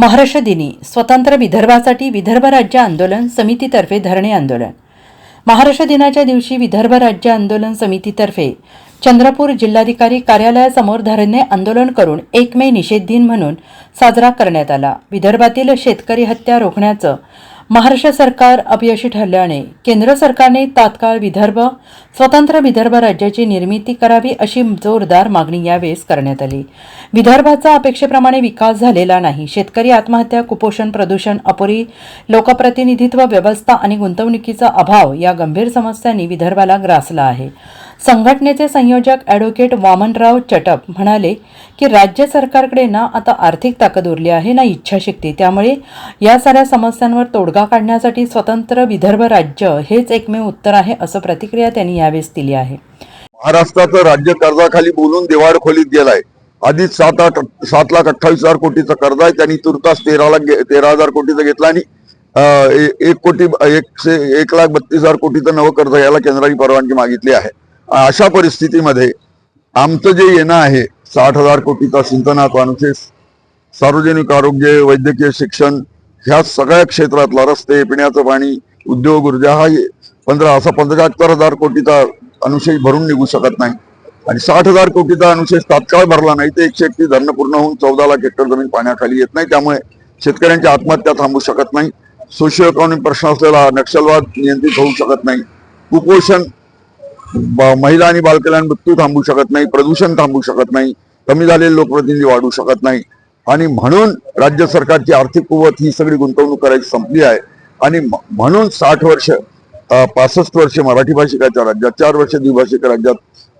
महाराष्ट्र दिनी स्वतंत्र विदर्भासाठी विदर्भ राज्य आंदोलन समितीतर्फे धरणे आंदोलन. महाराष्ट्र दिनाच्या दिवशी विदर्भ राज्य आंदोलन समितीतर्फे चंद्रपूर जिल्हाधिकारी कार्यालयासमोर धरणे आंदोलन करून एक मे निषेध दिन म्हणून साजरा करण्यात आला. विदर्भातील शेतकरी हत्या रोखण्याचं महाराष्ट्र सरकार अपयशी ठरल्याने केंद्र सरकारने तात्काळ विदर्भ स्वतंत्र विदर्भ राज्याची निर्मिती करावी अशी जोरदार मागणी यावेळेस करण्यात आली. विदर्भाचा अपेक्षेप्रमाणे विकास झालेला नाही. शेतकरी आत्महत्या कुपोषण प्रदूषण अपुरी लोकप्रतिनिधित्व व्यवस्था आणि गुंतवणुकीचा अभाव या गंभीर समस्यांनी विदर्भाला ग्रासला आहे. संघटनेचे संयोजक ॲडव्होकेट वामनराव चटप म्हणाले की राज्य सरकारकडे ना आता आर्थिक ताकद उरली आहे ना इच्छाशक्ती. त्यामुळे या साऱ्या समस्यांवर तोडगा काढण्यासाठी स्वतंत्र विदर्भ राज्य हेच एकमेव उत्तर आहे असं प्रतिक्रिया त्यांनी यावेळेस दिली आहे. महाराष्ट्राचं राज्य कर्जाखाली बोलून दिवाळखोलीत गेलाय. आधीच सात आठ सात लाख अठ्ठावीस हजार कोटीचं कर्ज आहे त्यांनी तुर्तास तेरा लाख तेरा हजार कोटीचं घेतलं आणि एक कोटी एकशे एक लाख बत्तीस हजार कोटीचं नवं कर्ज घ्यायला केंद्राने परवानगी मागितली आहे. अशा परिस्थितीमध्ये आमचं जे येणं आहे साठ हजार कोटीचा सिंचनाचा अनुशेष सार्वजनिक आरोग्य वैद्यकीय शिक्षण ह्या सगळ्या क्षेत्रातला रस्ते पिण्याचं पाणी उद्योग ऊर्जा हा पंधरा असा पंच्याहत्तर हजार कोटीचा अनुशेष भरून निघू शकत नाही. आणि साठ हजार कोटीचा अनुशेष तात्काळ भरला नाही ते एकशे एकतीस धरणं पूर्ण होऊन चौदा लाख हेक्टर जमीन पाण्याखाली येत नाही. त्यामुळे शेतकऱ्यांची आत्महत्या थांबू शकत नाही. सोशिओ इकॉनॉमिक प्रश्न असलेला नक्षलवाद नियंत्रित होऊ शकत नाही. कुपोषण महिला आणि बालकल्याण मृत्यू थांबू शकत नाही प्रदूषण थांबू शकत नाही कमी झालेले लोकप्रतिनिधी वाढू शकत नाही. आणि म्हणून राज्य सरकारची आर्थिक कुवत ही सगळी गुंतवणूक करायची संपली आहे. आणि म्हणून साठ वर्ष पासष्ट वर्ष मराठी भाषिकाच्या राज्यात चार वर्ष द्विभाषिक राज्यात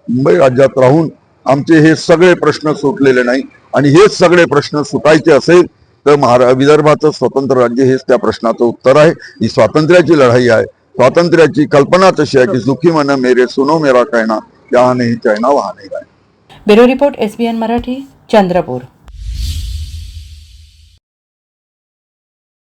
मुंबई राज्यात राहून आमचे हे सगळे प्रश्न सुटलेले नाही. आणि हेच सगळे प्रश्न सुटायचे असेल तर महारा विदर्भाचं स्वतंत्र राज्य हेच त्या प्रश्नाचं उत्तर आहे. ही स्वातंत्र्याची लढाई आहे. स्वातंत्र्याची कल्पना तशी आहे की सुखी मन मेरे सुनो मेरा कहना या नहीं कहना वहा नहीं bureau report SBN Marathi Chandrapur.